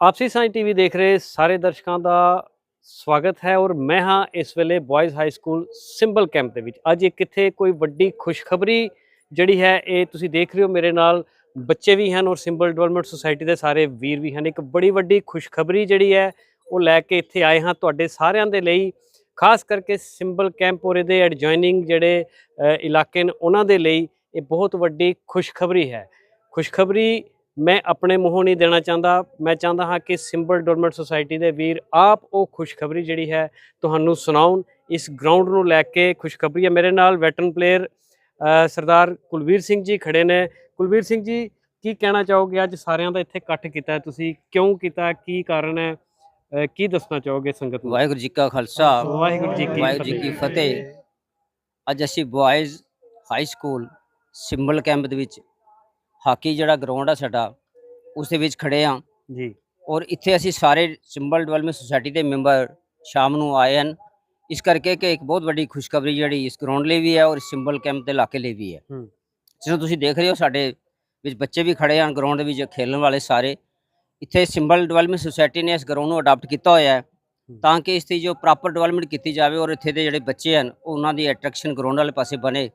ਆਪਸੀ ਸਾਂਝ ਟੀਵੀ ਦੇਖ ਰਹੇ ਸਾਰੇ ਦਰਸ਼ਕਾਂ ਦਾ ਸਵਾਗਤ ਹੈ ਔਰ ਮੈਂ ਹਾਂ ਇਸ ਵੇਲੇ boys high school Simbal Camp ਦੇ ਵਿੱਚ। ਅੱਜ ਇੱਕ ਇੱਥੇ ਕੋਈ ਵੱਡੀ ਖੁਸ਼ਖਬਰੀ ਜਿਹੜੀ ਹੈ ਇਹ ਤੁਸੀਂ ਦੇਖ ਰਹੇ ਹੋ। ਮੇਰੇ ਨਾਲ ਬੱਚੇ ਵੀ ਹਨ ਔਰ ਸਿੰਬਲ ਡਿਵੈਲਪਮੈਂਟ ਸੁਸਾਇਟੀ ਦੇ ਸਾਰੇ ਵੀਰ ਵੀ ਹਨ। ਇੱਕ ਬੜੀ ਵੱਡੀ ਖੁਸ਼ਖਬਰੀ ਜਿਹੜੀ ਹੈ ਉਹ ਲੈ ਕੇ ਇੱਥੇ ਆਏ ਹਾਂ ਤੁਹਾਡੇ ਸਾਰਿਆਂ ਦੇ ਲਈ। ਖਾਸ ਕਰਕੇ ਸਿੰਬਲ ਕੈਂਪ ਔਰ ਇਹਦੇ ਐਡਜੋਇਨਿੰਗ ਜਿਹੜੇ ਇਲਾਕੇ ਨੇ ਉਹਨਾਂ ਦੇ ਲਈ ਇਹ ਬਹੁਤ ਵੱਡੀ ਖੁਸ਼ਖਬਰੀ ਹੈ। ਖੁਸ਼ਖਬਰੀ ਮੈਂ ਆਪਣੇ ਮੂੰਹੋਂ ਨਹੀਂ ਦੇਣਾ ਚਾਹੁੰਦਾ। ਮੈਂ ਚਾਹੁੰਦਾ ਹਾਂ ਕਿ ਸਿੰਬਲ ਡਿਵੈਲਪਮੈਂਟ ਸੁਸਾਇਟੀ ਦੇ ਵੀਰ ਆਪ ਉਹ ਖੁਸ਼ਖਬਰੀ ਜਿਹੜੀ ਹੈ ਤੁਹਾਨੂੰ ਸੁਣਾਉਣ। ਇਸ ਗਰਾਊਂਡ ਨੂੰ ਲੈ ਕੇ ਖੁਸ਼ਖਬਰੀ ਹੈ। ਮੇਰੇ ਨਾਲ ਵੈਟਰਨ ਪਲੇਅਰ ਸਰਦਾਰ ਕੁਲਵੀਰ ਸਿੰਘ ਜੀ ਖੜੇ ਨੇ। ਕੁਲਵੀਰ ਸਿੰਘ ਜੀ ਕੀ ਕਹਿਣਾ ਚਾਹੋਗੇ? ਅੱਜ ਸਾਰਿਆਂ ਦਾ ਇੱਥੇ ਇਕੱਠ ਕੀਤਾ ਤੁਸੀਂ ਕਿਉਂ ਕੀਤਾ? ਕੀ ਕਾਰਨ ਹੈ? ਕੀ ਦੱਸਣਾ ਚਾਹੋਗੇ ਸੰਗਤ ਨੂੰ? ਵਾਹਿਗੁਰੂ ਜੀ ਕਾ ਖਾਲਸਾ। ਵਾਹਿਗੁਰੂ ਜੀ ਕੀ ਵਾਹਿਗੁਰੂ ਜੀ ਕੀ ਫਤਿਹ। ਅੱਜ ਅਸੀਂ boys high school Simbal Camp ਦੇ ਵਿੱਚ ਹਾਕੀ ਜਿਹੜਾ ਗਰਾਊਂਡ ਆ ਸਾਡਾ ਉਸ ਦੇ ਵਿੱਚ ਖੜੇ ਆ। ਜੀ। ਔਰ ਇੱਥੇ ਅਸੀਂ ਸਾਰੇ ਸਿੰਬਲ ਡਿਵੈਲਪਮੈਂਟ ਸੁਸਾਇਟੀ ਦੇ ਮੈਂਬਰ ਸ਼ਾਮ ਨੂੰ ਆਏ ਹਨ। ਇਸ ਕਰਕੇ ਕਿ ਇੱਕ ਬਹੁਤ ਵੱਡੀ ਖੁਸ਼ਖਬਰੀ ਜਿਹੜੀ ਇਸ ਗਰਾਊਂਡ ਲਈ ਵੀ ਹੈ ਔਰ ਸਿੰਬਲ ਕੈਂਪ ਦੇ ਇਲਾਕੇ ਲਈ ਵੀ ਹੈ। ਜਿਵੇਂ ਤੁਸੀਂ ਦੇਖ ਰਹੇ ਹੋ ਸਾਡੇ ਵਿੱਚ ਬੱਚੇ ਵੀ ਖੜੇ ਹਨ ਗਰਾਊਂਡ ਦੇ ਵਿੱਚ ਖੇਡਣ ਵਾਲੇ ਸਾਰੇ। ਇੱਥੇ ਸਿੰਬਲ ਡਿਵੈਲਪਮੈਂਟ ਸੁਸਾਇਟੀ ਨੇ ਇਸ ਗਰਾਊਂਡ ਨੂੰ ਅਡਾਪਟ ਕੀਤਾ ਹੋਇਆ ਹੈ। ਤਾਂ ਕਿ ਇਸ ਦੀ ਜੋ ਪ੍ਰੋਪਰ ਡਿਵੈਲਪਮੈਂਟ ਕੀਤੀ ਜਾਵੇ ਔਰ ਇੱਥੇ ਦੇ ਜਿਹੜੇ ਬੱਚੇ ਹਨ ਉਹਨਾਂ ਦੀ ਅਟਰੈਕਸ਼ਨ ਗਰਾਊਂਡ ਵਾਲੇ ਪਾਸੇ ਬਣੇ।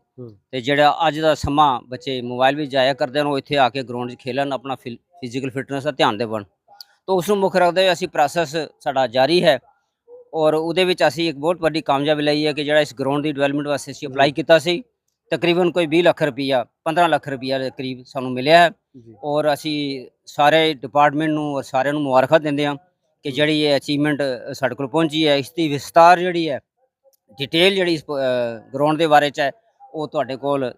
ਤੇ ਜਿਹੜਾ ਅੱਜ ਦਾ ਸਮਾਂ ਬੱਚੇ ਮੋਬਾਈਲ ਵਿੱਚ ਜਾਇਆ ਕਰਦੇ ਹਨ ਉਹ ਇੱਥੇ ਆ ਕੇ ਗਰਾਊਂਡ 'ਚ ਖੇਲਣ ਆਪਣਾ ਫਿਜ਼ੀਕਲ ਫਿਟਨੈਸ ਦਾ ਧਿਆਨ ਦੇਵਣ। ਤਾਂ ਉਸ ਨੂੰ ਮੁੱਖ ਰੱਖਦੇ ਹੋਏ ਅਸੀਂ ਪ੍ਰੋਸੈਸ ਸਾਡਾ ਜਾਰੀ ਹੈ ਔਰ ਉਹਦੇ ਵਿੱਚ ਅਸੀਂ ਇੱਕ ਬਹੁਤ ਵੱਡੀ ਕਾਮਯਾਬੀ ਲਈ ਹੈ ਕਿ ਜਿਹੜਾ ਇਸ ਗਰਾਊਂਡ ਦੀ ਡਿਵੈਲਪਮੈਂਟ ਵਾਸਤੇ ਅਸੀਂ ਅਪਲਾਈ ਕੀਤਾ ਸੀ ਤਕਰੀਬਨ ਕੋਈ 20 ਲੱਖ ਰੁਪਈਆ 15 ਲੱਖ ਰੁਪਈਆ ਦੇ ਕਰੀਬ ਸਾਨੂੰ ਮਿਲਿਆ ਹੈ ਔਰ ਅਸੀਂ ਸਾਰੇ ਡਿਪਾਰਟਮੈਂਟ ਨੂੰ ਔਰ ਸਾਰਿਆਂ ਨੂੰ ਮੁਬਾਰਕਾਂ ਦਿੰਦੇ ਹਾਂ ਕਿ ਜਿਹੜੀ ਇਹ ਅਚੀਵਮੈਂਟ ਸਾਡੇ ਕੋਲ ਪਹੁੰਚੀ ਹੈ ਇਸ ਦੀ ਵਿਸਤਾਰ ਜਿਹੜੀ ਹੈ ਡਿਟੇਲ ਜਿਹੜੀ ਇਸ ਗਰਾਊਂਡ ਦੇ ਬਾਰੇ ਚ ਹੈ ਉਹ ਤੁਹਾਡੇ ਕੋਲ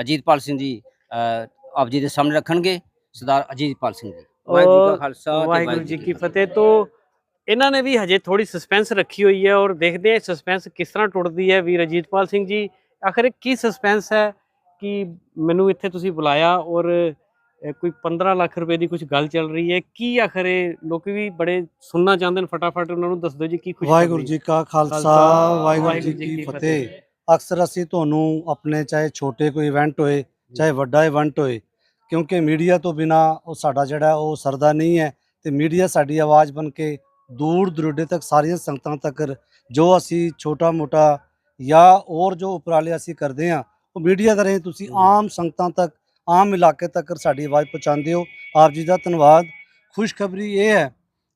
ਅਜੀਤਪਾਲ ਸਿੰਘ ਜੀ ਆਪ ਜੀ ਦੇ ਸਾਹਮਣੇ ਰੱਖਣਗੇ। ਸਰਦਾਰ ਅਜੀਤਪਾਲ ਸਿੰਘ ਜੀ। ਵਾਹਿਗੁਰੂ ਜੀ ਕਾ ਖਾਲਸਾ ਵਾਹਿਗੁਰੂ ਜੀ ਕੀ ਫਤਿਹ। ਤੋਂ ਇਹਨਾਂ ਨੇ ਵੀ ਹਜੇ ਥੋੜੀ ਸਸਪੈਂਸ ਰੱਖੀ ਹੋਈ ਹੈ ਔਰ ਦੇਖਦੇ ਹਾਂ ਸਸਪੈਂਸ ਕਿਸ ਤਰ੍ਹਾਂ ਟੁੱਟਦੀ ਹੈ ਵੀਰ ਅਜੀਤਪਾਲ ਸਿੰਘ ਜੀ। ਆਖਰ ਇਹ ਕੀ ਸਸਪੈਂਸ ਹੈ ਕਿ ਮੈਨੂੰ ਇੱਥੇ ਤੁਸੀਂ ਬੁਲਾਇਆ ਔਰ ਕੋਈ 15 ਲੱਖ ਰੁਪਏ ਦੀ ਕੁਝ ਗੱਲ ਚੱਲ ਰਹੀ ਹੈ। ਕੀ ਆਖਰ ਇਹ ਲੋਕੀ ਵੀ ਬੜੇ ਸੁਣਨਾ ਚਾਹੁੰਦੇ ਨੇ ਫਟਾਫਟ ਉਹਨਾਂ ਨੂੰ ਦੱਸ ਦਿਓ ਜੀ ਕੀ ਖੁਸ਼ੀ ਵਾਹਿਗੁਰੂ ਜੀ ਕਾ ਖਾਲਸਾ, ਵਾਹਿਗੁਰੂ ਜੀ ਕੀ ਫਤਿਹ। ਅਕਸਰ ਅਸੀਂ ਤੁਹਾਨੂੰ ਆਪਣੇ ਚਾਹੇ ਛੋਟੇ ਕੋਈ ਇਵੈਂਟ ਹੋਏ ਚਾਹੇ ਵੱਡਾ ਇਵੈਂਟ ਹੋਏ ਕਿਉਂਕਿ ਮੀਡੀਆ ਤੋਂ ਬਿਨਾ ਉਹ ਸਾਡਾ ਜਿਹੜਾ ਉਹ ਸਰਦਾ ਨਹੀਂ ਹੈ ਤੇ ਮੀਡੀਆ ਸਾਡੀ ਆਵਾਜ਼ ਬਣ ਕੇ ਦੂਰ ਦੁਰਡੇ ਤੱਕ ਸਾਰੀਆਂ ਸੰਗਤਾਂ ਤੱਕ ਜੋ ਅਸੀਂ ਛੋਟਾ ਮੋਟਾ ਜਾਂ ਹੋਰ ਜੋ ਉਪਰਾਲੇ ਅਸੀਂ ਕਰਦੇ ਹਾਂ ਉਹ ਮੀਡੀਆ ਦੇ ਰਾਹੀਂ ਤੁਸੀਂ। ਆਮ ਸੰਗਤਾਂ ਤੱਕ ਆਮ ਇਲਾਕੇ ਤੱਕ ਸਾਡੀ ਆਵਾਜ਼ ਪਹੁੰਚਾਉਂਦੇ ਹੋ। ਆਪ ਜੀ ਦਾ ਧੰਨਵਾਦ। ਖੁਸ਼ਖਬਰੀ ਇਹ ਹੈ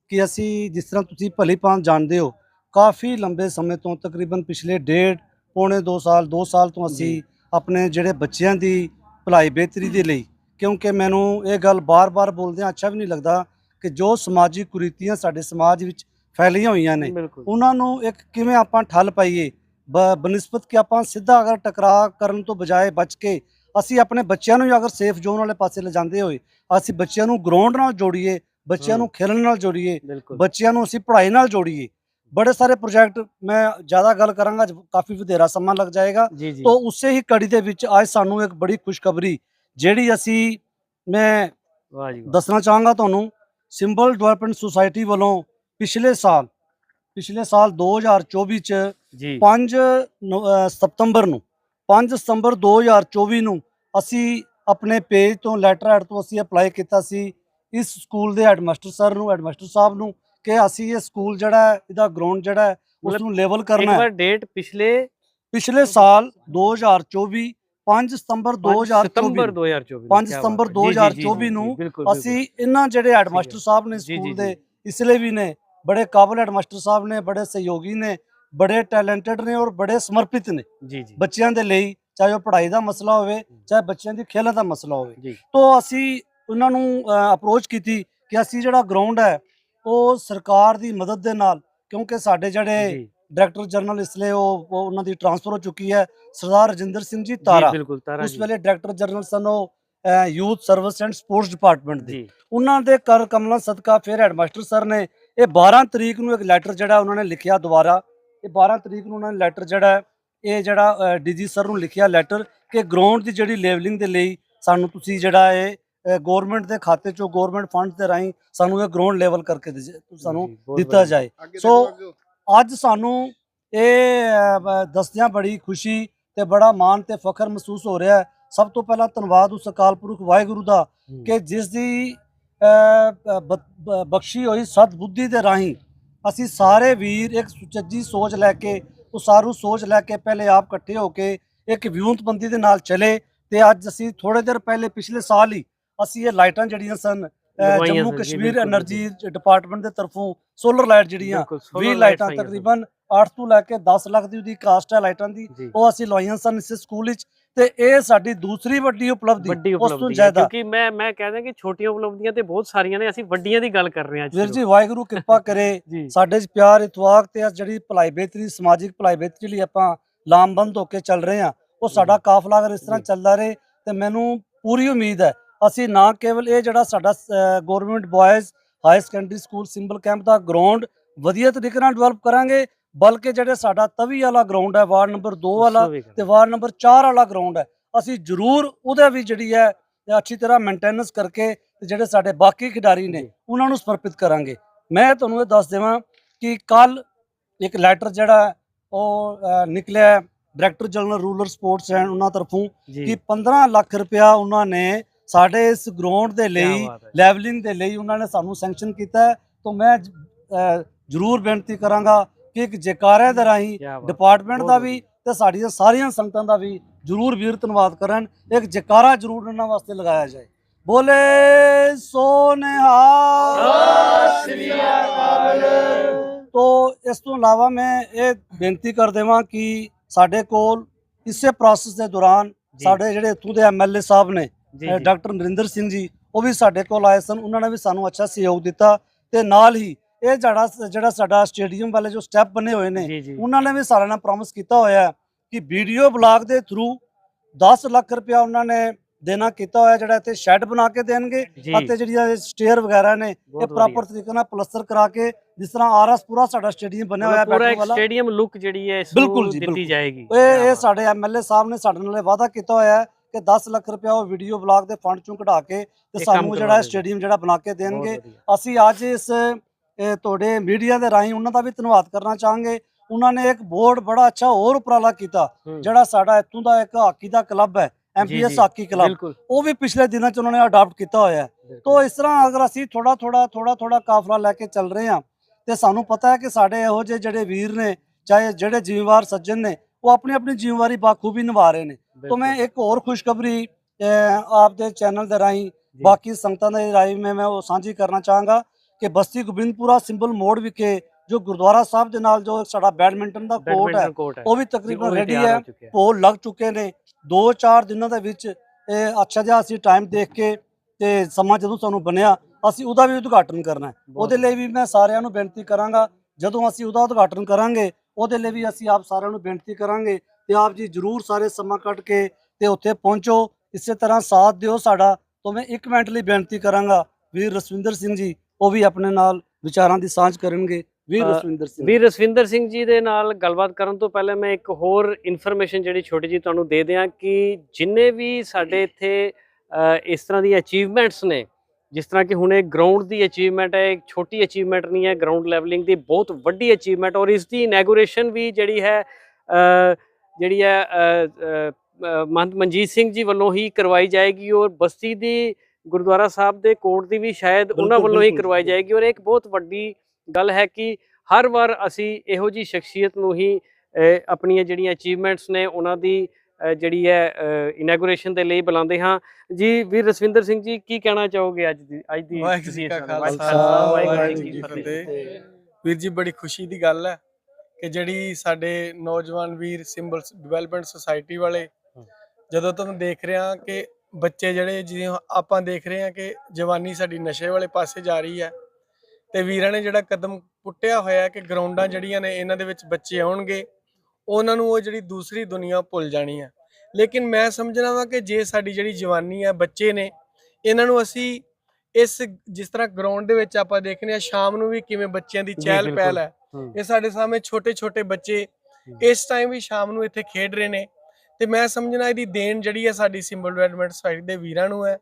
ਕਿ ਅਸੀਂ ਜਿਸ ਤਰ੍ਹਾਂ ਤੁਸੀਂ ਭਲੀ ਭਾਂਤ ਜਾਣਦੇ ਹੋ ਕਾਫੀ ਲੰਬੇ ਸਮੇਂ ਤੋਂ ਤਕਰੀਬਨ ਪਿਛਲੇ ਡੇਢ ਪੌਣੇ 2 ਸਾਲ 2 ਸਾਲ ਤੋਂ ਅਸੀਂ ਆਪਣੇ ਜਿਹੜੇ ਬੱਚਿਆਂ ਦੀ ਭਲਾਈ ਬਿਹਤਰੀ ਦੇ ਲਈ ਕਿਉਂਕਿ ਮੈਨੂੰ ਇਹ ਗੱਲ ਬਾਰ-ਬਾਰ ਬੋਲਦਿਆਂ ਅੱਛਾ ਵੀ ਨਹੀਂ ਲੱਗਦਾ ਕਿ ਜੋ ਸਮਾਜਿਕ ਕੁਰੀਤੀਆਂ ਸਾਡੇ ਸਮਾਜ ਵਿੱਚ ਫੈਲੀਆਂ ਹੋਈਆਂ ਨੇ ਬਿਲਕੁਲ। ਉਹਨਾਂ ਨੂੰ ਇੱਕ ਕਿਵੇਂ ਆਪਾਂ ਠੱਲ ਪਾਈਏ? ਬ- ਬਨਿਸਬਤ ਕਿ ਆਪਾਂ ਸਿੱਧਾ ਅਗਰ ਟਕਰਾਅ ਕਰਨ ਤੋਂ ਬਜਾਏ ਬਚ ਕੇ ਅਸੀਂ ਆਪਣੇ ਬੱਚਿਆਂ ਨੂੰ ਅਗਰ ਸੇਫ ਜ਼ੋਨ ਵਾਲੇ ਪਾਸੇ ਲਿਜਾਂਦੇ ਹੋਏ ਅਸੀਂ ਬੱਚਿਆਂ ਨੂੰ ਗਰਾਊਂਡ ਨਾਲ ਜੋੜੀਏ ਬੱਚਿਆਂ ਨੂੰ ਖੇਲਣ ਨਾਲ ਜੋੜੀਏ ਬਿਲਕੁਲ। ਬੱਚਿਆਂ ਨੂੰ ਅਸੀਂ ਪੜ੍ਹਾਈ ਨਾਲ ਜੋੜੀਏ। ਬੜੇ ਸਾਰੇ ਪ੍ਰੋਜੈਕਟ ਮੈਂ ਜ਼ਿਆਦਾ ਗੱਲ ਕਰਾਂਗਾ ਕਾਫੀ ਵਧੇਰਾ ਸਮਾਂ ਲੱਗ ਜਾਏਗਾ। ਜੀ ਜੀ। ਤੋਂ ਉਸੇ ਹੀ ਕੜੀ ਦੇ ਵਿੱਚ ਅੱਜ ਸਾਨੂੰ ਇੱਕ ਬੜੀ ਖੁਸ਼ਖਬਰੀ ਜਿਹੜੀ ਅਸੀਂ ਮੈਂ ਵਾਹ ਜੀ ਵਾਹ। ਦੱਸਣਾ ਚਾਹਾਂਗਾ ਤੁਹਾਨੂੰ ਸਿੰਬਲ ਡਿਵੈਲਪਮੈਂਟ ਸੁਸਾਇਟੀ ਵੱਲੋਂ ਪਿਛਲੇ ਸਾਲ ਪਿਛਲੇ ਸਾਲ 2024 ਚ ਜੀ। 5 ਨਵ- ਅਹ ਸਤੰਬਰ ਨੂੰ 5 ਸਤੰਬਰ 2024 ਨੂੰ ਅਸੀਂ ਆਪਣੇ ਪੇਜ ਤੋਂ ਲੈਟਰ ਹੈਡ ਤੋਂ ਅਸੀਂ ਅਪਲਾਈ ਕੀਤਾ ਸੀ ਇਸ ਸਕੂਲ ਦੇ ਹੈਡਮਾਸਟਰ ਸਰ ਨੂੰ ਹੈਡਮਾਸਟਰ ਸਾਹਿਬ ਨੂੰ ਕਿ ਅਸੀਂ ਇਹ ਸਕੂਲ ਜਿਹੜਾ ਇਹਦਾ ਗਰਾਊਂਡ ਜਿਹੜਾ ਹੈ ਉਸ ਨੂੰ ਲੈਵਲ ਇੱਕ ਕਰਨਾ ਹੈ। ਵਾਰ ਡੇਟ ਪਿਛਲੇ ਪਿਛਲੇ ਸਾਲ 2024 5 ਸਤੰਬਰ 2024 ਸਤੰਬਰ 2024 ਪੰਜ ਕਿਆ ਸਤੰਬਰ ਬਾਤ ਹੈ। ਜੀ, ਜੀ, ਜੀ, 2024 ਜੀ, ਨੂੰ। ਅਸੀਂ ਇਹਨਾਂ ਜਿਹੜੇ ਹੈਡਮਾਸਟਰ ਸਾਹਿਬ ਨੇ ਸਕੂਲ। ਦੇ ਇਸ ਲਈ ਵੀ ਨੇ ਬੜੇ ਕਾਬਲ ਹੈਡਮਾਸਟਰ ਸਾਹਿਬ ਨੇ ਬੜੇ ਸਹਿਯੋਗੀ ਨੇ ਬੜੇ ਟੈਲੈਂਟਡ ਨੇ ਔਰ ਬੜੇ ਸਮਰਪਿਤ ਨੇ ਜੀ ਜੀ। ਬੱਚਿਆਂ ਦੇ ਲਈ ਚਾਹੇ ਉਹ ਪੜ੍ਹਾਈ ਦਾ ਮਸਲਾ ਹੋਵੇ ਚਾਹੇ ਬੱਚਿਆਂ ਦੀ ਖੇਲਣ ਦਾ ਮਸਲਾ ਹੋਵੇ। ਤੋਂ ਅਸੀਂ ਉਹਨਾਂ ਨੂੰ ਅਪਰੋਚ ਕੀਤੀ ਕਿ ਅਸੀਂ ਜਿਹੜਾ ਗਰਾਊਂਡ ਹੈ ਉਹ ਸਰਕਾਰ ਦੀ ਮਦਦ ਦੇ ਨਾਲ ਕਿਉਂਕਿ ਸਾਡੇ ਜਿਹੜੇ ਡਾਇਰੈਕਟਰ ਜਨਰਲ ਇਸ ਲਈ ਉਹ ਉਹ ਉਹਨਾਂ ਦੀ ਟਰਾਂਸਫਰ ਹੋ ਚੁੱਕੀ ਹੈ ਸਰਦਾਰ ਰਜਿੰਦਰ ਸਿੰਘ ਜੀ ਤਾਰਾ। ਬਿਲਕੁਲ ਤਾਰਾ ਉਸ। ਵੇਲੇ ਡਾਇਰੈਕਟਰ ਜਨਰਲ ਸਨ ਉਹ youth service and sports department ਦੇ। ਉਹਨਾਂ ਦੇ ਕਰ ਕਮਲਾਂ ਸਦਕਾ ਫਿਰ ਹੈਡਮਾਸਟਰ ਸਰ ਨੇ ਇਹ 12 ਤਰੀਕ ਨੂੰ ਇੱਕ ਲੈਟਰ ਜਿਹੜਾ ਉਹਨਾਂ ਨੇ ਲਿਖਿਆ ਦੁਬਾਰਾ ਇਹ 12 ਤਰੀਕ ਨੂੰ ਉਹਨਾਂ ਨੇ ਲੈਟਰ ਜਿਹੜਾ ਇਹ ਜਿਹੜਾ ਡੀਜੀ ਸਰ ਨੂੰ ਲਿਖਿਆ ਲੈਟਰ ਕਿ ਗਰਾਊਂਡ ਦੀ ਜਿਹੜੀ ਲੈਵਲਿੰਗ ਦੇ ਲਈ ਸਾਨੂੰ ਤੁਸੀਂ ਜਿਹੜਾ ਇਹ ਗਵਰਨਮੈਂਟ ਦੇ ਖਾਤੇ ਚੋਂ ਗਵਰਨਮੈਂਟ ਫੰਡ ਦੇ ਰਾਹੀਂ ਸਾਨੂੰ ਇਹ ਗਰਾਊਂਡ ਲੈਵਲ ਕਰਕੇ ਦੇ- ਸਾਨੂੰ ਦਿੱਤਾ। ਜਾਏ। ਸੋ ਅੱਜ ਸਾਨੂੰ ਇਹ ਦੱਸਦਿਆਂ ਬੜੀ ਖੁਸ਼ੀ ਤੇ ਬੜਾ ਮਾਣ ਤੇ ਫਖਰ ਮਹਿਸੂਸ ਹੋ ਰਿਹਾ ਹੈ। ਸਭ ਤੋਂ ਪਹਿਲਾਂ ਧੰਨਵਾਦ ਉਸ ਅਕਾਲ ਪੁਰਖ ਵਾਹਿਗੁਰੂ ਦਾ ਕਿ ਜਿਸ ਦੀ ਬਖਸ਼ੀ ਹੋਈ ਸਤ ਬੁੱਧੀ ਦੇ ਰਾਹੀਂ ਅਸੀਂ ਸਾਰੇ ਵੀਰ ਇੱਕ ਸੁਚੱਜੀ ਸੋਚ ਲੈ ਕੇ ਉਸਾਰੂ ਸੋਚ ਲੈ ਕੇ ਪਹਿਲੇ ਆਪ ਇਕੱਠੇ ਹੋ ਕੇ ਇੱਕ ਵਿਉਂਤਬੰਦੀ ਦੇ ਨਾਲ ਚਲੇ ਤੇ ਅੱਜ ਅਸੀਂ ਥੋੜੇ ਦਿਨ ਪਹਿਲੇ ਪਿਛਲੇ ਸਾਲ ਹੀ ਅਸੀਂ ਇਹ ਲਾਈਟਾਂ ਜਿਹੜੀਆਂ ਸਨ ਜੰਮੂ ਕਸ਼ਮੀਰ એનર્ਜੀ ਡਿਪਾਰਟਮੈਂਟ ਦੇ ਤਰਫੋਂ ਸੋਲਰ ਲਾਈਟ ਜਿਹੜੀਆਂ 20 ਲਾਈਟਾਂ ਤਕਰੀਬਨ 8 ਤੋਂ ਲੈ ਕੇ 10 ਲੱਖ ਦੀ ਉਹਦੀ ਕਾਸਟ ਹੈ ਲਾਈਟਾਂ ਦੀ ਉਹ ਅਸੀਂ ਲਵਾਈਆਂ ਸਨ ਇਸ ਸਕੂਲ ਵਿੱਚ ਤੇ ਇਹ ਸਾਡੀ ਦੂਸਰੀ ਵੱਡੀ ਉਪਲਬਧੀ ਉਸ ਤੋਂ ਜ਼ਿਆਦਾ। ਕਿਉਂਕਿ ਮੈਂ ਮੈਂ ਕਹਿੰਦਾ ਕਿ ਛੋਟੀਆਂ ਉਪਲਬਧੀਆਂ ਤੇ ਬਹੁਤ ਸਾਰੀਆਂ ਨੇ ਅਸੀਂ ਵੱਡੀਆਂ ਦੀ ਗੱਲ ਕਰ ਰਹੇ ਹਾਂ ਅੱਜ ਵੀਰ ਜੀ ਵਾਹਿਗੁਰੂ ਕਿਰਪਾ ਕਰੇ। ਸਾਡੇ 'ਚ ਪਿਆਰ ਇਤਵਾਕ ਤੇ ਜਿਹੜੀ ਭਲਾਈ ਬਿਹਤਰੀ ਸਮਾਜਿਕ ਭਲਾਈ ਬਿਹਤਰੀ ਲਈ ਆਪਾਂ ਲਾਮਬੰਦ ਹੋ ਕੇ ਚੱਲ ਰਹੇ ਹਾਂ ਉਹ ਸਾਡਾ ਕਾਫਲਾ ਅਗਰ ਇਸ ਤਰ੍ਹਾਂ ਚੱਲਦਾ ਰਹੇ ਤੇ ਮੈਨੂੰ ਪੂਰੀ ਉਮੀਦ ਹੈ ਅਸੀਂ ਨਾ ਕੇਵਲ ਇਹ ਜਿਹੜਾ ਸਾਡਾ government boys high secondary school Simbal Camp ਦਾ ਗਰਾਊਂਡ ਵਧੀਆ ਤਰੀਕੇ ਨਾਲ ਡਿਵੈਲਪ ਕਰਾਂਗੇ ਬਲਕਿ ਜਿਹੜੇ ਸਾਡਾ ਤਵੀ ਵਾਲਾ ਗਰਾਊਂਡ ਹੈ ਵਾਰਡ ਨੰਬਰ 2 ਵਾਲਾ ਤੇ ਵਾਰਡ ਨੰਬਰ 4 ਵਾਲਾ ਗਰਾਊਂਡ ਹੈ ਅਸੀਂ ਜ਼ਰੂਰ ਉਹਦੇ ਵੀ ਜਿਹੜੀ ਹੈ ਅੱਛੀ ਤਰ੍ਹਾਂ ਮੇਨਟੇਨੈਂਸ ਕਰਕੇ ਜਿਹੜੇ ਸਾਡੇ ਬਾਕੀ ਖਿਡਾਰੀ ਨੇ। ਉਹਨਾਂ ਨੂੰ ਸਮਰਪਿਤ ਕਰਾਂਗੇ। ਮੈਂ ਤੁਹਾਨੂੰ ਇਹ ਦੱਸ ਦੇਵਾਂ ਕਿ ਕੱਲ ਇੱਕ ਲੈਟਰ ਜਿਹੜਾ ਉਹ ਨਿਕਲਿਆ director general rural sports and ਉਹਨਾਂ ਤਰਫੋਂ ਕਿ 15 ਲੱਖ ਰੁਪਇਆ ਉਹਨਾਂ ਨੇ ਸਾਡੇ ਇਸ ਗਰਾਊਂਡ ਦੇ ਲਈ। ਲੈਵਲਿੰਗ ਦੇ ਲਈ ਉਹਨਾਂ ਨੇ ਸਾਨੂੰ ਸੈਂਕਸ਼ਨ ਕੀਤਾ ਹੈ ਤਾਂ ਮੈਂ ਜ਼ਰੂਰ ਬੇਨਤੀ ਕਰਾਂਗਾ ਕਿ ਇੱਕ ਜੈਕਾਰੇ ਦੇ ਰਾਹੀਂ। ਡਿਪਾਰਟਮੈਂਟ ਦਾ। ਵੀ ਤੇ ਸਾਡੀਆਂ ਸਾਰੀਆਂ ਸੰਗਤਾਂ ਦਾ ਵੀ ਜ਼ਰੂਰ ਵੀਰ ਧੰਨਵਾਦ ਕਰਨ ਇੱਕ ਜੈਕਾਰਾ ਜ਼ਰੂਰ ਇਹਨਾਂ ਵਾਸਤੇ ਲਗਾਇਆ ਜਾਏ ਬੋਲੇ ਸੋ ਨਿਹਾਲ ਸਤਿ ਸ੍ਰੀ ਅਕਾਲ। ਤੋ ਇਸ ਤੋਂ ਇਲਾਵਾ ਮੈਂ ਇਹ ਬੇਨਤੀ ਕਰ ਦੇਵਾਂ ਕਿ ਸਾਡੇ ਕੋਲ ਇਸੇ ਪ੍ਰੋਸੈਸ ਦੇ ਦੌਰਾਨ ਸਾਡੇ ਜਿਹੜੇ ਇੱਥੋਂ ਦੇ ਐਮਐਲਏ ਸਾਹਿਬ ਨੇ। ਡਾਕਟਰ ਨਰਿੰਦਰ ਸਿੰਘ ਜੀ ਉਹ ਵੀ ਸਾਡੇ ਕੋਲ ਆਏ ਸਨ ਉਹਨਾਂ ਨੇ ਵੀ ਸਾਨੂੰ ਅੱਛਾ ਸਹਿਯੋਗ ਦਿੱਤਾ ਤੇ ਨਾਲ ਹੀ ਇਹ ਜਿਹੜਾ ਜਿਹੜਾ ਸਾਡਾ ਸਟੇਡੀਅਮ ਵਾਲੇ ਜੋ ਸਟੈਪ ਬਣੇ ਹੋਏ ਨੇ ਉਹਨਾਂ ਨੇ ਵੀ ਸਾਰਿਆਂ ਨਾਲ ਪ੍ਰੋਮਿਸ ਕੀਤਾ ਹੋਇਆ ਕਿ ਵੀਡੀਓ ਬਲਾਗ ਦੇ ਥਰੂ 10 ਲੱਖ ਰੁਪਇਆ ਉਹਨਾਂ ਨੇ ਦੇਣਾ ਕੀਤਾ ਹੋਇਆ ਜਿਹੜਾ ਇੱਥੇ ਸ਼ੈੱਡ ਬਣਾ ਕੇ ਦੇਣਗੇ ਅਤੇ ਜਿਹੜੀਆਂ ਸਟੇਅਰ ਵਗੈਰਾ ਨੇ ਇਹ ਪ੍ਰੋਪਰ ਤਰੀਕੇ ਨਾਲ ਪਲਸਤਰ ਕਰਾ ਕੇ ਜਿਸ ਤਰ੍ਹਾਂ ਆਰਐਸ ਪੂਰਾ ਸਾਡਾ ਸਟੇਡੀਅਮ ਬਣਿਆ ਹੋਇਆ ਪੂਰਾ ਬੈਠਣ ਵਾਲਾ। ਸਟੇਡੀਅਮ ਲੁੱਕ ਜਿਹੜੀ ਹੈ ਇਸ ਨੂੰ ਦਿੱਤੀ। ਜਾਏਗੀ। ਇਹ ਸਾਡੇ ਐਮਐਲਏ ਸਾਹਿਬ ਨੇ ਸਾਡੇ ਨਾਲ ਵਾਅਦਾ ਕੀਤਾ ਹੋਇਆ ਹੈ ਕਿ 10 ਲੱਖ ਰੁਪਇਆ ਉਹ ਵੀਡੀਓ ਬਲਾਗ ਦੇ ਫੰਡ ਚੋਂ ਕਢਾ ਕੇ ਤੇ ਸਾਨੂੰ ਜਿਹੜਾ ਸਟੇਡੀਅਮ ਜਿਹੜਾ ਬਣਾ ਕੇ ਦੇਣਗੇ। ਅਸੀਂ ਅੱਜ ਇਸ ਤੁਹਾਡੇ ਮੀਡੀਆ ਦੇ ਰਾਹੀਂ ਉਹਨਾਂ ਦਾ ਵੀ ਧੰਨਵਾਦ ਕਰਨਾ ਚਾਹਾਂਗੇ। ਉਹਨਾਂ ਨੇ ਇੱਕ ਬੋਰਡ ਬੜਾ ਅੱਛਾ ਹੋਰ ਉਪਰਾਲਾ ਕੀਤਾ ਜਿਹੜਾ ਸਾਡਾ ਇੱਥੋਂ ਦਾ ਇੱਕ ਹਾਕੀ ਦਾ ਕਲੱਬ ਹੈ ਐਮਪੀਐਸ ਹਾਕੀ ਕਲੱਬ। ਉਹ ਵੀ ਪਿਛਲੇ ਦਿਨਾਂ ਚ ਉਹਨਾਂ ਨੇ ਅਡਾਪਟ ਕੀਤਾ ਹੋਇਆ ਹੈ। ਤੋ ਇਸ ਤਰ੍ਹਾਂ ਅਗਰ ਅਸੀਂ ਥੋੜਾ ਥੋੜਾ ਥੋੜਾ ਥੋੜਾ ਕਾਫਲਾ ਲੈ ਕੇ ਚੱਲ ਰਹੇ ਹਾਂ ਤੇ ਸਾਨੂੰ ਪਤਾ ਹੈ ਕਿ ਸਾਡੇ ਇਹੋ ਜਿਹੇ ਜਿਹੜੇ ਵੀਰ ਨੇ ਚਾਹੇ ਜਿਹੜੇ ਜ਼ਿੰਮੇਵਾਰ ਸੱਜਣ ਨੇ ਉਹ ਆਪਣੀ ਆਪਣੀ ਜ਼ਿੰਮੇਵਾਰੀ ਬਾਖੂਬੀ ਨਿਭਾ ਰਹੇ ਨੇ। ਤੋ ਮੈਂ ਇੱਕ ਹੋਰ ਖੁਸ਼ਖਬਰੀ ਆਪ ਦੇ ਚੈਨਲ ਦੇ ਰਾਹੀਂ ਬਾਕੀ ਸੰਗਤਾਂ ਦੇ ਰਾਹੀਂ ਮੈਂ ਮੈਂ ਉਹ ਸਾਂਝੀ ਕਰਨਾ ਚਾਹਾਂਗਾ ਕਿ ਬਸਤੀ ਗੋਬਿੰਦਪੁਰਾ ਸਿੰਬਲ ਮੋੜ ਵਿਖੇ ਜੋ ਗੁਰਦੁਆਰਾ ਸਾਹਿਬ ਦੇ ਨਾਲ ਜੋ ਸਾਡਾ ਬੈਡਮਿੰਟਨ ਦਾ ਕੋਰਟ ਹੈ ਉਹ ਵੀ ਤਕਰੀਬਨ ਉਹ ਰੈਡੀ ਹੈ ਹੋ। ਚੁੱਕਿਆ ਹੈ। ਪੋਲ ਲੱਗ ਚੁੱਕੇ ਨੇ। 2-4 ਦਿਨਾਂ ਦੇ ਵਿੱਚ ਇਹ ਅੱਛਾ ਜਿਹਾ ਅਸੀਂ ਟਾਈਮ ਦੇਖ ਕੇ ਤੇ ਸਮਾਂ ਜਦੋਂ ਸਾਨੂੰ ਬਣਿਆ ਅਸੀਂ ਉਹਦਾ ਵੀ ਉਦਘਾਟਨ ਕਰਨਾ ਹੈ। ਉਹਦੇ ਲਈ ਵੀ ਮੈਂ ਸਾਰਿਆਂ ਨੂੰ ਬੇਨਤੀ ਕਰਾਂਗਾ ਜਦੋਂ ਅਸੀਂ ਉਹਦਾ ਉਦਘਾਟਨ ਕਰਾਂਗੇ ਉਹਦੇ ਲਈ ਵੀ ਅਸੀਂ ਆਪ ਸਾਰਿਆਂ ਨੂੰ ਬੇਨਤੀ ਕਰਾਂਗੇ ਤੇ ਆਪ ਜੀ ਜਰੂਰ ਸਾਰੇ ਸਮਾਂ ਕੱਢ ਕੇ ਤੇ ਉੱਥੇ ਪਹੁੰਚੋ। ਇਸੇ ਤਰ੍ਹਾਂ ਸਾਥ ਦਿਓ ਸਾਡਾ। ਤੋਂ ਮੈਂ ਇੱਕ ਮਿੰਟ ਲਈ ਬੇਨਤੀ ਕਰਾਂਗਾ ਵੀਰ ਰਸਵਿੰਦਰ ਸਿੰਘ ਜੀ ਉਹ ਵੀ ਆਪਣੇ ਨਾਲ ਵਿਚਾਰਾਂ ਦੀ ਸਾਂਝ ਕਰਨਗੇ। ਵੀਰ ਰਸਵਿੰਦਰ ਸਿੰਘ। ਵੀਰ ਰਸਵਿੰਦਰ ਸਿੰਘ ਜੀ ਦੇ ਨਾਲ ਗੱਲਬਾਤ ਕਰਨ ਤੋਂ ਪਹਿਲਾਂ ਮੈਂ ਇੱਕ ਹੋਰ ਇਨਫੋਰਮੇਸ਼ਨ ਜਿਹੜੀ ਛੋਟੀ ਜੀ ਤੁਹਾਨੂੰ ਦੇ ਦਿਆਂ ਕਿ ਜਿੰਨੇ ਵੀ ਸਾਡੇ ਇੱਥੇ ਇਸ ਤਰ੍ਹਾਂ ਦੀ ਅਚੀਵਮੈਂਟਸ ਨੇ ਜਿਸ ਤਰ੍ਹਾਂ ਕਿ ਹੁਣ ਇਹ ਗਰਾਊਂਡ ਦੀ ਅਚੀਵਮੈਂਟ ਹੈ ਇੱਕ ਛੋਟੀ ਅਚੀਵਮੈਂਟ ਨਹੀਂ ਹੈ ਗਰਾਊਂਡ ਲੈਵਲਿੰਗ ਦੀ ਬਹੁਤ ਵੱਡੀ ਅਚੀਵਮੈਂਟ ਔਰ ਇਸ ਦੀ ਇਨੈਗੋਰੇਸ਼ਨ ਵੀ ਜਿਹੜੀ ਹੈ ਜਿਹੜੀ ਹੈ ਮਹੰਤ ਮਨਜੀਤ ਸਿੰਘ ਜੀ ਵੱਲੋਂ ਹੀ ਕਰਵਾਈ ਜਾਏਗੀ ਔਰ ਬਸਤੀ ਦੀ ਗੁਰਦੁਆਰਾ ਸਾਹਿਬ ਦੇ ਕੋਰਟ ਦੀ ਵੀ ਸ਼ਾਇਦ ਉਹਨਾਂ ਵੱਲੋਂ ਹੀ। ਕਰਵਾਈ ਜਾਏਗੀ ਔਰ ਇੱਕ ਬਹੁਤ ਵੱਡੀ ਗੱਲ ਹੈ ਕਿ ਹਰ ਵਾਰ ਅਸੀਂ ਇਹੋ ਜੀ ਸ਼ਖਸੀਅਤ ਨੂੰ ਹੀ ਆਪਣੀਆਂ ਜਿਹੜੀਆਂ ਅਚੀਵਮੈਂਟਸ ਨੇ ਉਹਨਾਂ ਦੀ ਜਿਹੜੀ ਹੈ ਇਨੈਗੋਰੇਸ਼ਨ ਦੇ ਲਈ ਬੁਲਾਉਂਦੇ ਹਾਂ। ਜੀ ਵੀਰ ਰਸਵਿੰਦਰ ਸਿੰਘ ਜੀ ਕੀ ਕਹਿਣਾ ਚਾਹੋਗੇ ਅੱਜ ਦੀ ਅੱਜ ਦੀ ਵਾਹਿਗੁਰੂ ਤੁਸੀਂ ਜੀ ਇਸ ਕਾ ਤਰ੍ਹਾਂ- ਖਾਲਸਾ, ਵਾਹਿਗੁਰੂ ਜੀ ਕੀ ਫਤਿਹ। ਵੀਰ ਜੀ ਬੜੀ ਖੁਸ਼ੀ ਦੀ ਗੱਲ ਹੈ ਕਿ ਜਿਹੜੀ ਸਾਡੇ ਨੌਜਵਾਨ ਵੀਰ ਸਿੰਬਲ ਡਿਵੈਲਪਮੈਂਟ ਸੁਸਾਇਟੀ ਵਾਲੇ ਜਦੋਂ ਤੁਹਾਨੂੰ ਦੇਖ ਰਹੇ ਹਾਂ ਕਿ ਬੱਚੇ ਜਿਹੜੇ ਜਿਵੇਂ ਆਪਾਂ ਦੇਖ ਰਹੇ ਹਾਂ ਕਿ ਜਵਾਨੀ ਸਾਡੀ ਨਸ਼ੇ ਵਾਲੇ ਪਾਸੇ ਜਾ ਰਹੀ ਹੈ ਤੇ ਵੀਰਾਂ ਨੇ ਜਿਹੜਾ ਕਦਮ ਪੁੱਟਿਆ ਹੋਇਆ ਕਿ ਗਰਾਊਂਡਾਂ ਜਿਹੜੀਆਂ ਨੇ ਇਹਨਾਂ ਦੇ ਵਿੱਚ ਬੱਚੇ ਆਉਣਗੇ। ਉਹਨਾਂ ਨੂੰ ਉਹ ਜਿਹੜੀ ਦੂਸਰੀ ਦੁਨੀਆ ਭੁੱਲ ਜਾਣੀ ਹੈ। ਲੇਕਿਨ ਮੈਂ ਸਮਝਣਾ ਵਾਂ ਕਿ ਜੇ ਸਾਡੀ ਜਿਹੜੀ ਜਵਾਨੀ ਹੈ ਬੱਚੇ ਨੇ ਇਹਨਾਂ ਨੂੰ ਅਸੀਂ ਇਸ ਜਿਸ ਤਰ੍ਹਾਂ ਗਰਾਊਂਡ ਦੇ ਵਿੱਚ ਆਪਾਂ ਦੇਖਨੇ ਆ ਸ਼ਾਮ ਨੂੰ ਵੀ ਕਿਵੇਂ ਬੱਚਿਆਂ ਦੀ ਚਹਿਲ। ਪਹਿਲ ਹੈ। ਇਹ ਸਾਡੇ ਸਾਹਮਣੇ ਛੋਟੇ ਛੋਟੇ ਬੱਚੇ ਇਸ ਟਾਈਮ ਵੀ ਸ਼ਾਮ ਨੂੰ ਇੱਥੇ ਖੇਡ ਰਹੇ ਨੇ। ਤੇ ਮੈਂ ਸਮਝਣਾ ਇਹਦੀ ਦੇਣ ਜਿਹੜੀ ਹੈ ਸਾਡੀ ਸਿੰਬਲ ਡਿਵੈਲਪਮੈਂਟ ਸੁਸਾਇਟੀ ਦੇ ਵੀਰਾਂ ਨੂੰ ਹੈ।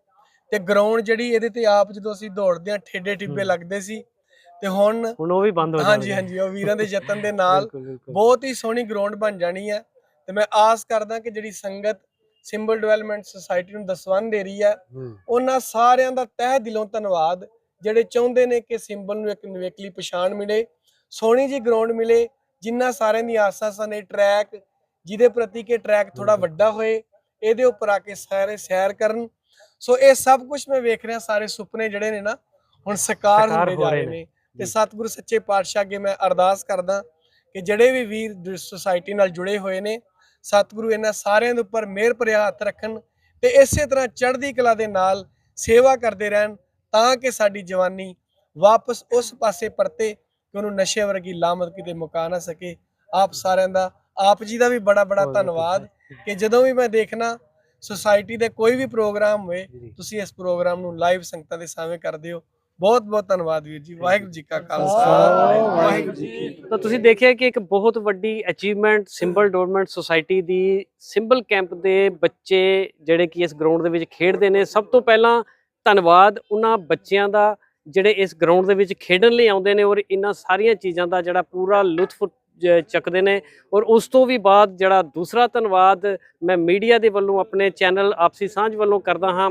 ਤੇ ਗਰਾਊਂਡ ਜਿਹੜੀ ਇਹਦੇ ਤੇ ਆਪ ਜਦੋਂ ਅਸੀਂ ਦੌੜਦੇ ਆ ਠੇਡੇ ਹੂੰ। ਲੱਗਦੇ ਸੀ ਤੇ ਹੁਣ ਹੁਣ ਉਹ ਵੀ ਬੰਦ ਹੋ ਹਾਂਜੀ ਜਾਣਗੇ। ਹਾਂਜੀ ਉਹ ਵੀਰਾਂ ਦੇ ਯਤਨ ਦੇ ਨਾਲ। ਬਹੁਤ ਹੀ ਸੋਹਣੀ ਗਰਾਊਂਡ ਬਣ ਜਾਣੀ ਹੈ ਤੇ ਮੈਂ ਆਸ ਕਰਦਾ ਕਿ ਜਿਹੜੀ ਸੰਗਤ ਸਿੰਬਲ ਡਿਵੈਲਪਮੈਂਟ ਸੁਸਾਇਟੀ ਨੂੰ ਦਸਵੰਧ ਦੇ ਰਹੀ ਹੈ ਉਹਨਾਂ ਸਾਰਿਆਂ ਦਾ ਤਹਿ ਦਿਲੋਂ ਧੰਨਵਾਦ ਜਿਹੜੇ ਚਾਹੁੰਦੇ ਨੇ ਕਿ ਸਿੰਬਲ ਨੂੰ ਇੱਕ ਨਿਵੇਕਲੀ ਪਛਾਣ ਮਿਲੇ ਸੋਹਣੀ ਜੀ ਗਰਾਊਂਡ ਮਿਲੇ ਜਿੰਨਾ ਸਾਰਿਆਂ ਦੀ ਆਸਾਂ ਸਨ ਇਹ ਟਰੈਕ ਜਿਹਦੇ ਪ੍ਰਤੀ ਕਿ ਟਰੈਕ ਥੋੜਾ। ਵੱਡਾ ਹੋਏ ਇਹਦੇ ਉੱਪਰ ਆ ਕੇ ਸਾਰੇ ਸੈਰ ਕਰਨ ਸੋ ਇਹ ਸਭ ਕੁਝ ਮੈਂ ਵੇਖ ਰਿਹਾ ਸਾਰੇ ਸੁਪਨੇ ਜਿਹੜੇ ਨੇ ਨਾ ਹੁਣ ਸਾਕਾਰ ਹੁੰਦੇ ਜਾ ਰਹੇ ਨੇ। ਤੇ। ਸਤਿਗੁਰੂ ਸੱਚੇ ਪਾਤਸ਼ਾਹ ਅੱਗੇ ਮੈਂ ਅਰਦਾਸ ਕਰਦਾ ਕਿ ਜਿਹੜੇ ਵੀ ਵੀਰ ਸੁਸਾਇਟੀ ਨਾਲ ਜੁੜੇ ਹੋਏ ਨੇ ਸਤਿਗੁਰੂ ਇਹਨਾਂ ਸਾਰਿਆਂ ਦੇ ਉੱਪਰ ਮਿਹਰ ਭਰਿਆ ਹੱਥ ਰੱਖਣ ਤੇ ਇਸੇ ਤਰ੍ਹਾਂ ਚੜ੍ਹਦੀ ਕਲਾ ਦੇ ਨਾਲ ਸੇਵਾ ਕਰਦੇ ਰਹਿਣ ਤਾਂ ਕਿ ਸਾਡੀ ਜਵਾਨੀ ਵਾਪਸ ਉਸ ਪਾਸੇ ਪਰਤੇ ਕਿ ਉਹਨੂੰ ਨਸ਼ੇ ਵਰਗੀ ਲਾਮਤ ਕਿਤੇ ਮੁਕਾ ਨਾ ਸਕੇ। ਆਪ ਸਾਰਿਆਂ ਦਾ ਆਪ ਜੀ ਦਾ ਵੀ ਬੜਾ ਬੜਾ ਧੰਨਵਾਦ ਕਿ ਜਦੋਂ ਵੀ ਮੈਂ ਦੇਖਣਾ ਸੁਸਾਇਟੀ ਦੇ ਕੋਈ ਵੀ ਪ੍ਰੋਗਰਾਮ ਹੋਏ ਤੁਸੀਂ ਇਸ ਪ੍ਰੋਗਰਾਮ ਨੂੰ ਲਾਈਵ ਸੰਗਤਾਂ ਦੇ ਸਾਹਮਣੇ ਕਰਦੇ ਹੋ। ਬਹੁਤ ਬਹੁਤ ਧੰਨਵਾਦ ਵੀਰ ਜੀ ਵਾਹਿਗੁਰੂ ਜੀ ਕਾ ਖਾਲਸਾ ਵਾਹਿਗੁਰੂ ਜੀ ਕੀ ਫਤਿਹ। ਤਾਂ ਤੁਸੀਂ ਦੇਖਿਆ ਕਿ ਇੱਕ ਬਹੁਤ ਵੱਡੀ ਅਚੀਵਮੈਂਟ ਸਿੰਬਲ ਡਿਵੈਲਪਮੈਂਟ ਸੁਸਾਇਟੀ ਦੀ ਸਿੰਬਲ ਕੈਂਪ ਦੇ ਬੱਚੇ ਜਿਹੜੇ ਕਿ ਇਸ ਗਰਾਊਂਡ ਦੇ ਵਿੱਚ ਖੇਡਦੇ ਨੇ ਸਭ ਤੋਂ ਪਹਿਲਾਂ ਧੰਨਵਾਦ ਉਹਨਾਂ ਬੱਚਿਆਂ ਦਾ ਜਿਹੜੇ ਇਸ ਗਰਾਊਂਡ ਦੇ ਵਿੱਚ ਖੇਡਣ ਲਈ ਆਉਂਦੇ ਨੇ ਔਰ ਇਹਨਾਂ ਸਾਰੀਆਂ ਚੀਜ਼ਾਂ ਦਾ ਜਿਹੜਾ ਪੂਰਾ ਲੁਤਫ ਚੱਕਦੇ ਨੇ ਔਰ ਉਸ ਤੋਂ ਵੀ ਬਾਅਦ ਜਿਹੜਾ ਦੂਸਰਾ ਧੰਨਵਾਦ ਮੈਂ ਮੀਡੀਆ ਦੇ ਵੱਲੋਂ ਆਪਣੇ ਚੈਨਲ ਆਪਸੀ ਸਾਂਝ ਵੱਲੋਂ ਕਰਦਾ ਹਾਂ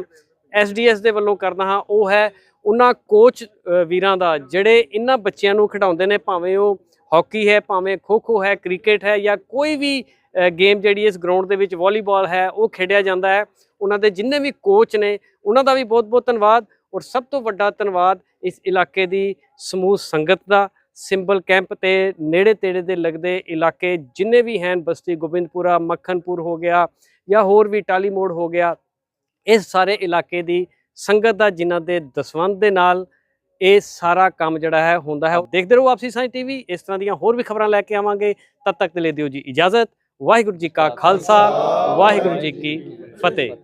ਐਸਡੀਐਸ ਦੇ ਵੱਲੋਂ ਕਰਦਾ ਹਾਂ ਉਹ ਹੈ ਉਹਨਾਂ ਕੋਚ ਵੀਰਾਂ ਦਾ, ਜਿਹੜੇ ਇਹਨਾਂ ਬੱਚਿਆਂ ਨੂੰ ਖਿਡਾਉਂਦੇ ਨੇ, ਭਾਵੇਂ ਉਹ ਹਾਕੀ ਹੈ, ਭਾਵੇਂ ਖੋ-ਖੋ ਹੈ, ਕ੍ਰਿਕਟ ਹੈ ਜਾਂ ਕੋਈ ਵੀ ਗੇਮ ਜਿਹੜੀ ਇਸ ਗਰਾਊਂਡ ਦੇ ਵਿੱਚ ਵਾਲੀਬਾਲ ਹੈ, ਉਹ ਖੇਡਿਆ ਜਾਂਦਾ ਹੈ। ਉਹਨਾਂ ਦੇ ਜਿੰਨੇ ਵੀ ਕੋਚ ਨੇ, ਉਹਨਾਂ ਦਾ ਵੀ ਬਹੁਤ-ਬਹੁਤ ਧੰਨਵਾਦ ਔਰ ਸਭ ਤੋਂ ਵੱਡਾ ਧੰਨਵਾਦ ਇਸ ਇਲਾਕੇ ਦੀ ਸਮੂਹ ਸੰਗਤ ਦਾ। ਸਿੰਬਲ ਕੈਂਪ ਤੇ ਨੇੜੇ ਤੇੜੇ ਦੇ ਲੱਗਦੇ ਇਲਾਕੇ ਜਿੰਨੇ ਵੀ ਹਨ, ਬਸਤੀ ਗੋਬਿੰਦਪੁਰਾ, ਮੱਖਣਪੁਰ ਹੋ ਗਿਆ ਜਾਂ ਹੋਰ ਵੀ ਟਾਲੀ ਮੋੜ ਹੋ ਗਿਆ, ਇਸ ਸਾਰੇ ਇਲਾਕੇ ਦੀ ਸੰਗਤ ਦਾ ਜਿਨ੍ਹਾਂ ਦੇ ਦਸਵੰਧ ਦੇ ਨਾਲ ਇਹ ਸਾਰਾ ਕੰਮ ਜਿਹੜਾ ਹੈ ਹੁੰਦਾ ਹੈ ਦੇਖਦੇ ਰਹੋ ਆਪਸੀ ਸਾਂਝ ਟੀਵੀ, ਇਸ ਤਰ੍ਹਾਂ ਦੀਆਂ ਹੋਰ ਵੀ ਖਬਰਾਂ ਲੈ ਕੇ ਆਵਾਂਗੇ। ਤਦ ਤੱਕ ਦੇ ਲਈ ਦਿਓ ਜੀ ਇਜਾਜ਼ਤ। ਵਾਹਿਗੁਰੂ ਜੀ ਕਾ ਖਾਲਸਾ, ਵਾਹਿਗੁਰੂ ਜੀ ਕੀ ਫਤਿਹ।